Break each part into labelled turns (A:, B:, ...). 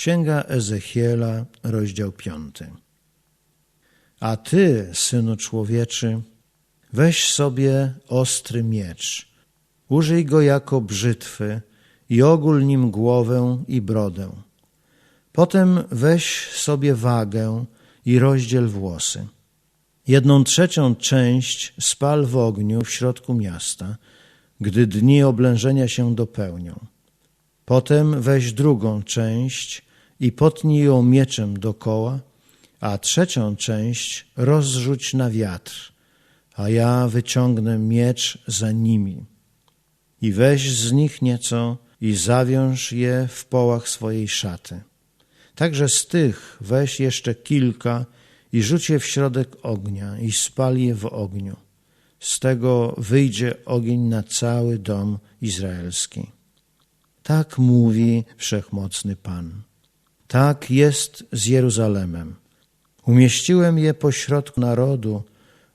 A: Księga Ezechiela, rozdział piąty. A ty, synu człowieczy, weź sobie ostry miecz, użyj go jako brzytwy i ogól nim głowę i brodę. Potem weź sobie wagę i rozdziel włosy. Jedną trzecią część spal w ogniu w środku miasta, gdy dni oblężenia się dopełnią. Potem weź drugą część i potnij ją mieczem dokoła, a trzecią część rozrzuć na wiatr, a ja wyciągnę miecz za nimi. I weź z nich nieco i zawiąż je w połach swojej szaty. Także z tych weź jeszcze kilka i rzuć je w środek ognia i spal je w ogniu. Z tego wyjdzie ogień na cały dom izraelski. Tak mówi wszechmocny Pan. Tak jest z Jeruzalemem. Umieściłem je pośrodku narodu,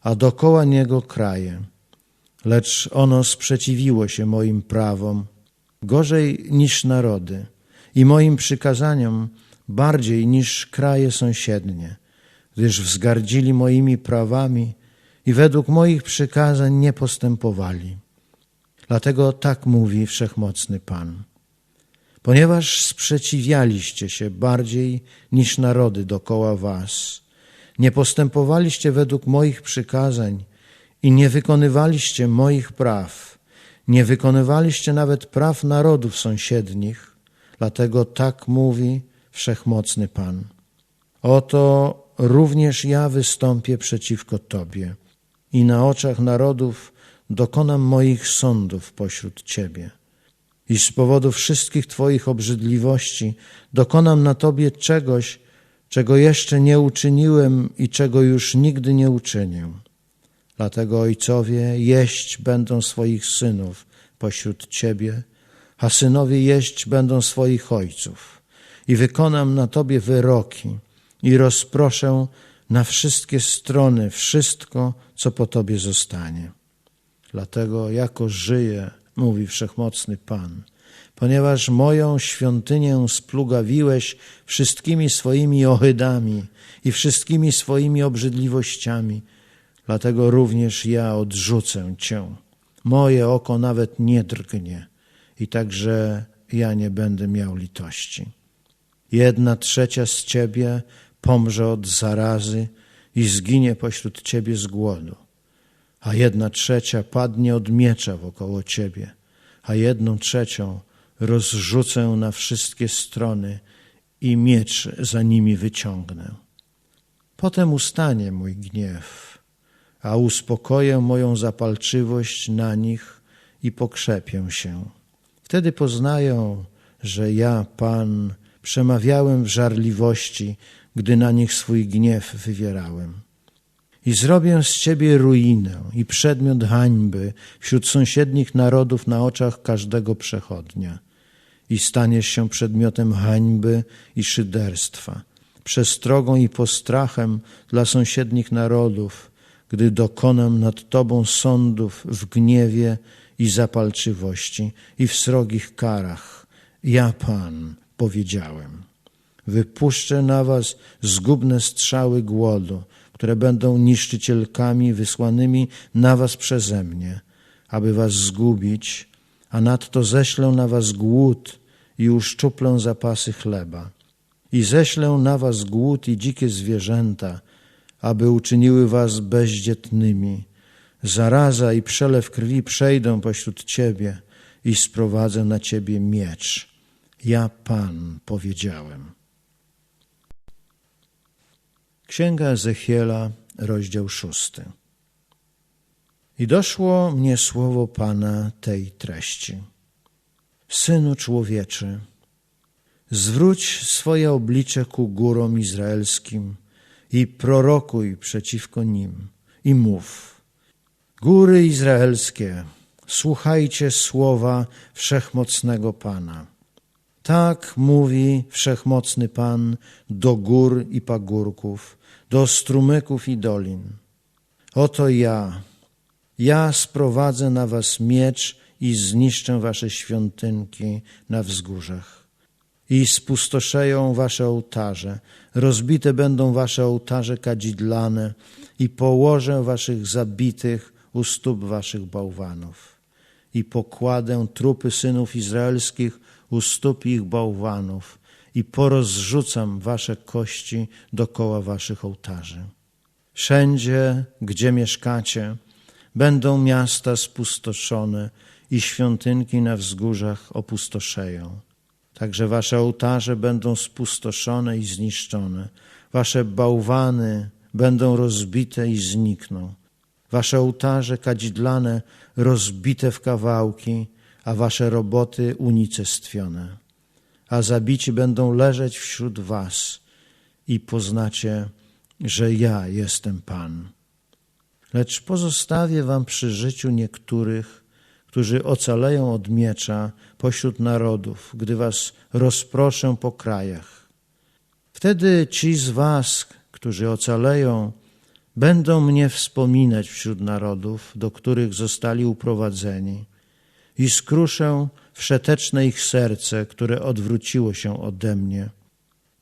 A: a dokoła niego kraje. Lecz ono sprzeciwiło się moim prawom, gorzej niż narody, i moim przykazaniom bardziej niż kraje sąsiednie, gdyż wzgardzili moimi prawami i według moich przykazań nie postępowali. Dlatego tak mówi wszechmocny Pan ponieważ sprzeciwialiście się bardziej niż narody dokoła was, nie postępowaliście według moich przykazań i nie wykonywaliście moich praw, nie wykonywaliście nawet praw narodów sąsiednich, dlatego tak mówi wszechmocny Pan. Oto również ja wystąpię przeciwko Tobie i na oczach narodów dokonam moich sądów pośród Ciebie i z powodu wszystkich Twoich obrzydliwości dokonam na Tobie czegoś, czego jeszcze nie uczyniłem i czego już nigdy nie uczynię. Dlatego ojcowie jeść będą swoich synów pośród Ciebie, a synowie jeść będą swoich ojców. I wykonam na Tobie wyroki i rozproszę na wszystkie strony wszystko, co po Tobie zostanie. Dlatego jako żyję, mówi wszechmocny Pan, ponieważ moją świątynię splugawiłeś wszystkimi swoimi ohydami i wszystkimi swoimi obrzydliwościami, dlatego również ja odrzucę Cię. Moje oko nawet nie drgnie i także ja nie będę miał litości. Jedna trzecia z Ciebie pomrze od zarazy i zginie pośród Ciebie z głodu a jedna trzecia padnie od miecza wokoło ciebie, a jedną trzecią rozrzucę na wszystkie strony i miecz za nimi wyciągnę. Potem ustanie mój gniew, a uspokoję moją zapalczywość na nich i pokrzepię się. Wtedy poznają, że ja, Pan, przemawiałem w żarliwości, gdy na nich swój gniew wywierałem i zrobię z ciebie ruinę i przedmiot hańby wśród sąsiednich narodów na oczach każdego przechodnia. I staniesz się przedmiotem hańby i szyderstwa, przestrogą i postrachem dla sąsiednich narodów, gdy dokonam nad tobą sądów w gniewie i zapalczywości i w srogich karach. Ja, Pan, powiedziałem. Wypuszczę na was zgubne strzały głodu, które będą niszczycielkami wysłanymi na was przeze mnie, aby was zgubić, a nadto ześlę na was głód i uszczuplę zapasy chleba. I ześlę na was głód i dzikie zwierzęta, aby uczyniły was bezdzietnymi. Zaraza i przelew krwi przejdą pośród ciebie i sprowadzę na ciebie miecz. Ja Pan powiedziałem. Księga Ezechiela, rozdział szósty. I doszło mnie słowo Pana tej treści. Synu człowieczy, zwróć swoje oblicze ku górom izraelskim i prorokuj przeciwko nim i mów. Góry izraelskie, słuchajcie słowa wszechmocnego Pana. Tak mówi wszechmocny Pan do gór i pagórków, do strumyków i dolin. Oto ja, ja sprowadzę na was miecz i zniszczę wasze świątynki na wzgórzach. i spustoszeją wasze ołtarze. Rozbite będą wasze ołtarze kadzidlane i położę waszych zabitych u stóp waszych bałwanów. I pokładę trupy synów izraelskich u stóp ich bałwanów i porozrzucam wasze kości dokoła waszych ołtarzy. Wszędzie, gdzie mieszkacie, będą miasta spustoszone i świątynki na wzgórzach opustoszeją. Także wasze ołtarze będą spustoszone i zniszczone. Wasze bałwany będą rozbite i znikną. Wasze ołtarze kadzidlane rozbite w kawałki, a wasze roboty unicestwione. A zabici będą leżeć wśród was i poznacie, że ja jestem Pan. Lecz pozostawię wam przy życiu niektórych, którzy ocaleją od miecza pośród narodów, gdy was rozproszę po krajach. Wtedy ci z was, którzy ocaleją, będą mnie wspominać wśród narodów, do których zostali uprowadzeni i skruszę wszeteczne ich serce, które odwróciło się ode mnie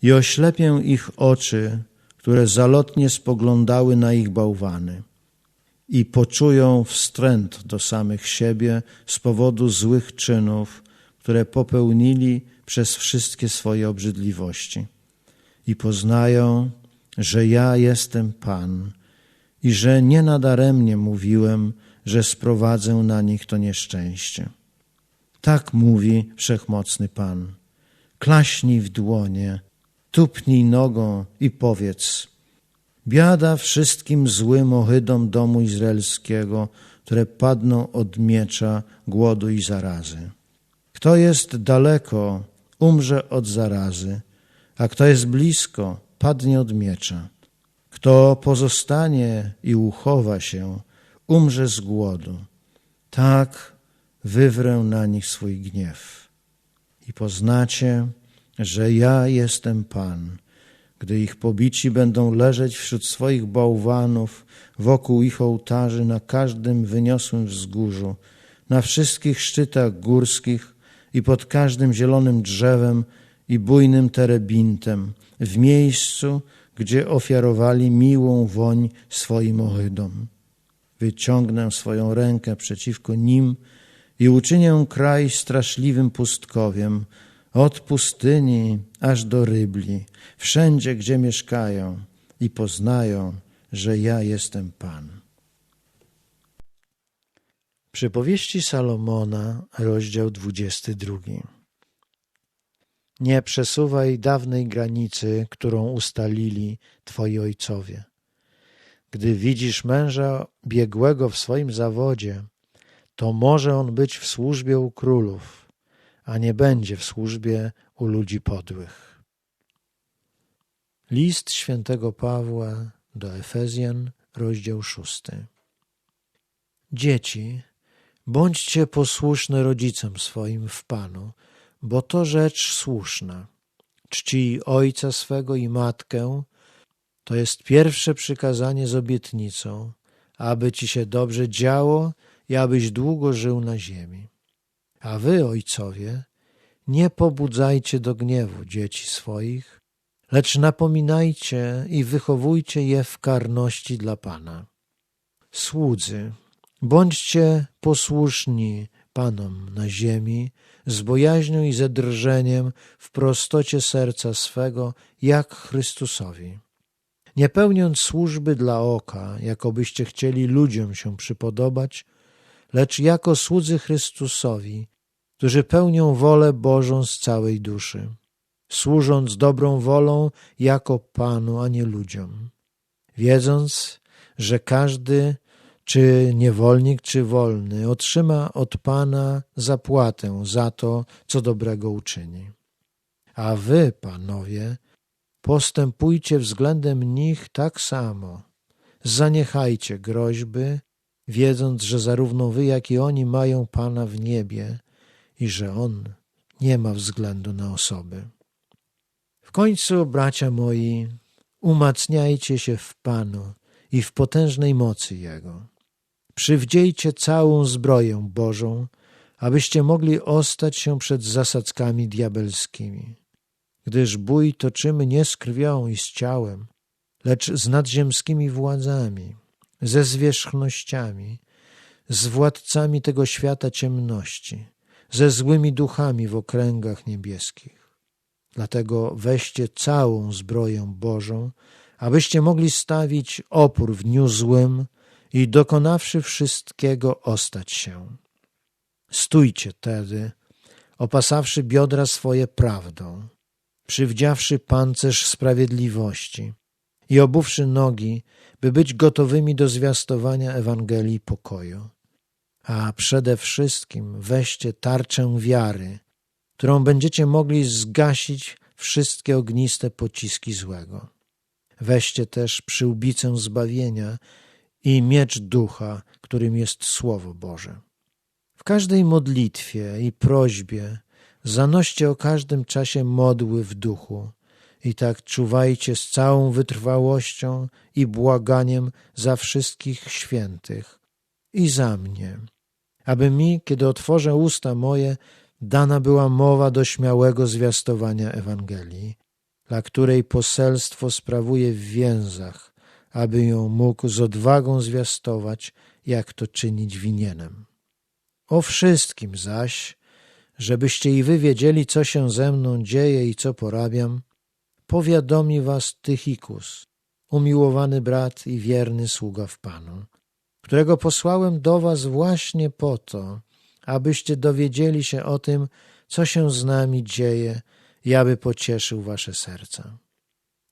A: i oślepię ich oczy, które zalotnie spoglądały na ich bałwany i poczują wstręt do samych siebie z powodu złych czynów, które popełnili przez wszystkie swoje obrzydliwości. I poznają, że ja jestem Pan i że nie nadaremnie mówiłem, że sprowadzę na nich to nieszczęście. Tak mówi wszechmocny Pan. Klaśnij w dłonie, tupnij nogą i powiedz: Biada wszystkim złym ohydom domu izraelskiego, które padną od miecza, głodu i zarazy. Kto jest daleko, umrze od zarazy, a kto jest blisko, padnie od miecza. Kto pozostanie i uchowa się, umrze z głodu. Tak wywrę na nich swój gniew. I poznacie, że ja jestem Pan, gdy ich pobici będą leżeć wśród swoich bałwanów, wokół ich ołtarzy, na każdym wyniosłym wzgórzu, na wszystkich szczytach górskich i pod każdym zielonym drzewem i bujnym terebintem, w miejscu, gdzie ofiarowali miłą woń swoim ohydom. Wyciągnę swoją rękę przeciwko nim i uczynię kraj straszliwym pustkowiem, od pustyni aż do rybli, wszędzie, gdzie mieszkają i poznają, że ja jestem Pan. Przypowieści Salomona, rozdział 22. Nie przesuwaj dawnej granicy, którą ustalili twoi ojcowie. Gdy widzisz męża biegłego w swoim zawodzie, to może on być w służbie u królów, a nie będzie w służbie u ludzi podłych. List świętego Pawła do Efezjan, rozdział szósty. Dzieci, bądźcie posłuszne rodzicom swoim w Panu, bo to rzecz słuszna. Czci ojca swego i matkę, to jest pierwsze przykazanie z obietnicą, aby ci się dobrze działo i abyś długo żył na ziemi. A wy, ojcowie, nie pobudzajcie do gniewu dzieci swoich, lecz napominajcie i wychowujcie je w karności dla Pana. Słudzy, bądźcie posłuszni Panom na ziemi, z bojaźnią i zadrżeniem w prostocie serca swego, jak Chrystusowi. Nie pełniąc służby dla oka, jakobyście chcieli ludziom się przypodobać, lecz jako słudzy Chrystusowi, którzy pełnią wolę Bożą z całej duszy, służąc dobrą wolą jako Panu, a nie ludziom, wiedząc, że każdy, czy niewolnik, czy wolny, otrzyma od Pana zapłatę za to, co dobrego uczyni. A wy, panowie, postępujcie względem nich tak samo. Zaniechajcie groźby, wiedząc, że zarówno wy, jak i oni mają Pana w niebie i że On nie ma względu na osoby. W końcu, bracia moi, umacniajcie się w Panu i w potężnej mocy Jego. Przywdziejcie całą zbroję Bożą, abyście mogli ostać się przed zasadzkami diabelskimi. Gdyż bój toczymy nie z krwią i z ciałem, lecz z nadziemskimi władzami, ze zwierzchnościami, z władcami tego świata ciemności, ze złymi duchami w okręgach niebieskich. Dlatego weźcie całą zbroję Bożą, abyście mogli stawić opór w dniu złym i dokonawszy wszystkiego ostać się. Stójcie tedy, opasawszy biodra swoje prawdą, przywdziawszy pancerz sprawiedliwości i obuwszy nogi, by być gotowymi do zwiastowania Ewangelii pokoju. A przede wszystkim weźcie tarczę wiary, którą będziecie mogli zgasić wszystkie ogniste pociski złego. Weźcie też przyłbicę zbawienia i miecz ducha, którym jest Słowo Boże. W każdej modlitwie i prośbie zanoście o każdym czasie modły w duchu i tak czuwajcie z całą wytrwałością i błaganiem za wszystkich świętych i za mnie, aby mi, kiedy otworzę usta moje, dana była mowa do śmiałego zwiastowania Ewangelii, dla której poselstwo sprawuje w więzach, aby ją mógł z odwagą zwiastować, jak to czynić winienem. O wszystkim zaś, żebyście i wy wiedzieli, co się ze mną dzieje i co porabiam, powiadomi was Tychikus, umiłowany brat i wierny sługa w Panu, którego posłałem do was właśnie po to, abyście dowiedzieli się o tym, co się z nami dzieje i aby pocieszył wasze serca.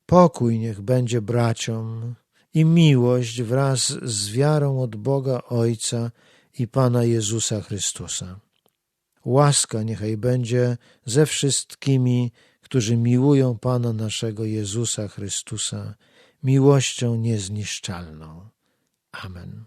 A: Pokój niech będzie braciom i miłość wraz z wiarą od Boga Ojca i Pana Jezusa Chrystusa. Łaska niechaj będzie ze wszystkimi, którzy miłują Pana naszego Jezusa Chrystusa miłością niezniszczalną. Amen.